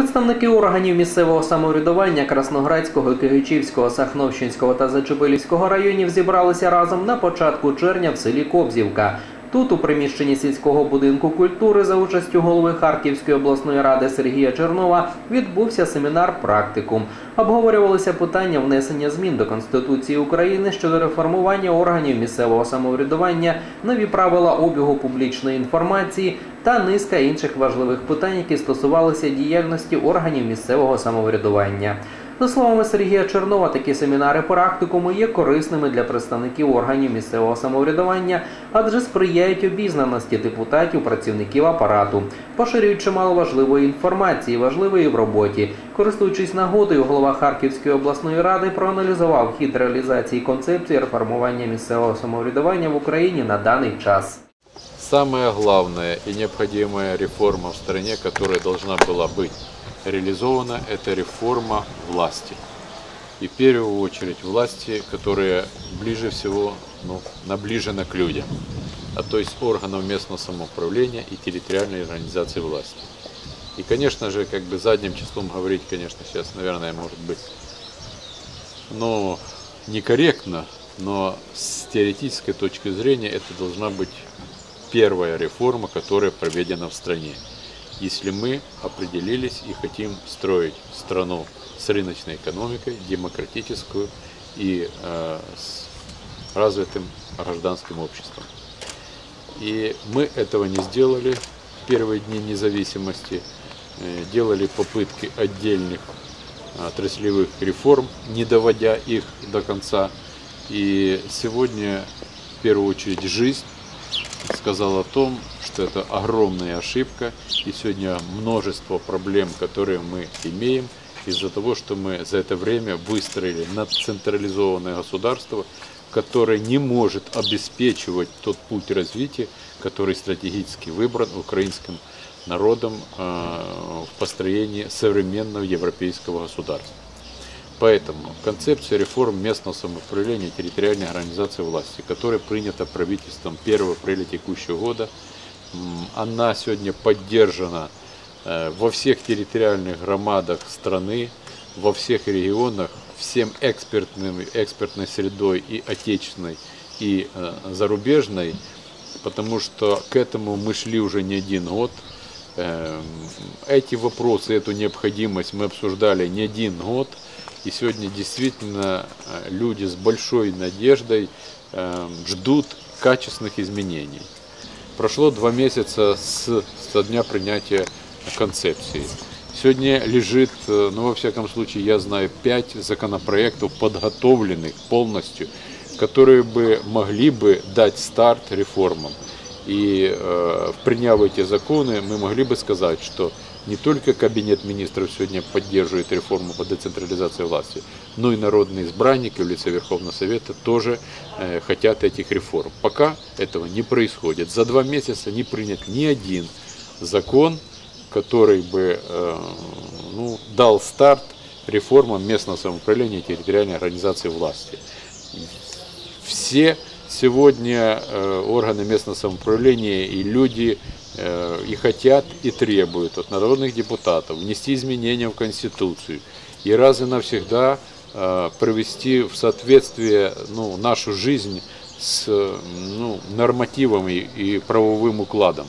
Представники органів місцевого самоврядування Красноградського, Кигичівського, Сахновщинського та Зачепилівського районів зібралися разом на початку червня в селі Кобзівка. Тут, у приміщенні сільського будинку культури, за участю голови Харківської обласної ради Сергія Чернова, відбувся семінар практикум. Обговорювалися питання внесення змін до Конституції України щодо реформування органів місцевого самоврядування, нові правила обігу публічної інформації та низка інших важливих питань, які стосувалися діяльності органів місцевого самоврядування. За словами Сергія Чернова, такі семінари практикуму є корисними для представників органів місцевого самоврядування, адже сприяють обізнаності депутатів, працівників апарату, поширюють чимало важливої інформації, важливої в роботі. Користуючись нагодою, голова Харківської обласної ради проаналізував хід реалізації концепції реформування місцевого самоврядування в Україні на даний час. Самая главная и необходимая реформа в стране, которая должна была быть реализована, это реформа власти. И в первую очередь власти, которые ближе всего ну, наближены к людям, а то есть органов местного самоуправления и территориальной организации власти. И, конечно же, как бы задним числом говорить, конечно, сейчас, наверное, может быть, ну, некорректно, но с теоретической точки зрения это должна быть первая реформа, которая проведена в стране. Если мы определились и хотим строить страну с рыночной экономикой, демократическую и э, с развитым гражданским обществом. И мы этого не сделали в первые дни независимости, э, делали попытки отдельных отраслевых реформ, не доводя их до конца. И сегодня, в первую очередь, жизнь сказал о том, что это огромная ошибка, и сегодня множество проблем, которые мы имеем, из-за того, что мы за это время выстроили надцентрализованное государство, которое не может обеспечивать тот путь развития, который стратегически выбран украинским народом э, в построении современного европейского государства. Поэтому концепция реформ местного самоуправления и территориальной организации власти, которая принята правительством 1 апреля текущего года, она сегодня поддержана э, во всех территориальных громадах страны, во всех регионах, всем экспертным, экспертной средой и отечественной, и э, зарубежной, потому что к этому мы шли уже не один год. Эм, Эти вопросы, эту необходимость мы обсуждали не один год. И сегодня действительно э, люди с большой надеждой э, ждут качественных изменений. Прошло два месяца с, со дня принятия концепции. Сегодня лежит, э, ну во всяком случае, я знаю, пять законопроектов, подготовленных полностью, которые бы могли бы дать старт реформам. И приняв эти законы, мы могли бы сказать, что не только Кабинет министров сегодня поддерживает реформу по децентрализации власти, но и народные избранники в лице Верховного Совета тоже хотят этих реформ. Пока этого не происходит. За два месяца не принят ни один закон, который бы ну, дал старт реформам местного самоуправления и территориальной организации власти. Все сегодня э, органы местного самоуправления и люди э, и хотят, и требуют от народных депутатов внести изменения в Конституцию и раз и навсегда э, привести в соответствие ну, нашу жизнь с ну, нормативами и правовым укладом.